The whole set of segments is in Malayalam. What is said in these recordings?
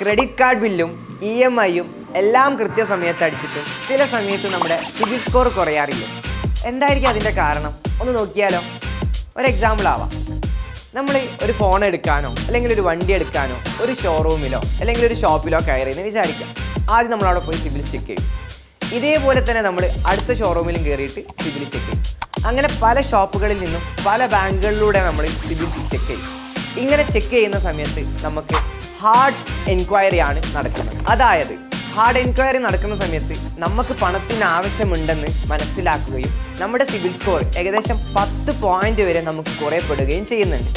ക്രെഡിറ്റ് കാർഡ് ബില്ലും ഇ എം ഐയും എല്ലാം കൃത്യസമയത്ത് അടിച്ചിട്ടും ചില സമയത്ത് നമ്മുടെ സിബിൽ സ്കോർ കുറയാറില്ല. എന്തായിരിക്കും അതിന്റെ കാരണം? ഒന്ന് നോക്കിയാലോ? ഒരു എക്സാമ്പിൾ ആവാം. നമ്മൾ ഒരു ഫോൺ എടുക്കാനോ അല്ലെങ്കിൽ ഒരു വണ്ടി എടുക്കാനോ ഒരു ഷോറൂമിലോ അല്ലെങ്കിൽ ഒരു ഷോപ്പിലോ കയറിയെന്ന് വിചാരിക്കാം. ആദ്യം നമ്മൾ അവിടെ പോയി സിബിൽ ചെക്ക് ചെയ്യും. ഇതേപോലെ തന്നെ നമ്മൾ അടുത്ത ഷോറൂമിലും കയറിയിട്ട് സിബിൽ ചെക്ക് ചെയ്യും. അങ്ങനെ പല ഷോപ്പുകളിൽ നിന്നും പല ബാങ്കുകളിലൂടെ നമ്മൾ സിബിൽ ചെക്ക് ചെയ്യും. ഇങ്ങനെ ചെക്ക് ചെയ്യുന്ന സമയത്ത് നമുക്ക് ഹാർഡ് എൻക്വയറി ആണ് നടക്കുന്നത്. അതായത് ഹാർഡ് എൻക്വയറി നടക്കുന്ന സമയത്ത് നമുക്ക് പണത്തിന് ആവശ്യമുണ്ടെന്ന് മനസ്സിലാക്കുകയും നമ്മുടെ സിവിൽ സ്കോർ ഏകദേശം പത്ത് പോയിന്റ് വരെ നമുക്ക് കുറയപ്പെടുകയും ചെയ്യുന്നുണ്ട്.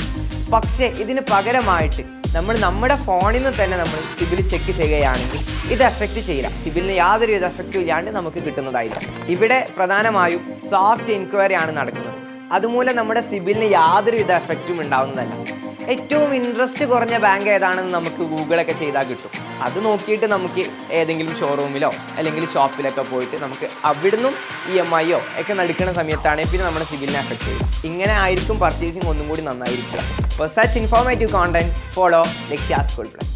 പക്ഷേ ഇതിന് പകരമായിട്ട് നമ്മൾ നമ്മുടെ ഫോണിൽ നിന്ന് തന്നെ നമ്മൾ സിബിൽ ചെക്ക് ചെയ്യുകയാണെങ്കിൽ ഇത് എഫക്റ്റ് ചെയ്യില്ല. സിബിലിന് യാതൊരു വിധ എഫക്റ്റും ഇല്ലാണ്ട് നമുക്ക് കിട്ടുന്നതായിരിക്കും. ഇവിടെ പ്രധാനമായും സോഫ്റ്റ് എൻക്വയറി ആണ് നടക്കുന്നത്. അതുമൂലം നമ്മുടെ സിബിലിന് യാതൊരു വിധ എഫക്റ്റും ഉണ്ടാവുന്നതല്ല. ഏറ്റവും ഇൻട്രസ്റ്റ് കുറഞ്ഞ ബാങ്ക് ഏതാണെന്ന് നമുക്ക് ഗൂഗിളൊക്കെ ചെയ്താൽ കിട്ടും. അത് നോക്കിയിട്ട് നമുക്ക് ഏതെങ്കിലും ഷോറൂമിലോ അല്ലെങ്കിൽ ഷോപ്പിലൊക്കെ പോയിട്ട് നമുക്ക് അവിടുന്നും ഇ എം ഐയോ ഒക്കെ നടക്കുന്ന സമയത്താണ് പിന്നെ നമ്മുടെ സിബിലിനെ അഫക്റ്റ് ചെയ്യുക ഇങ്ങനെ ആയിരിക്കും പർച്ചേസിങ് ഒന്നും കൂടി നന്നായിരിക്കുക. Such informative content follow school plus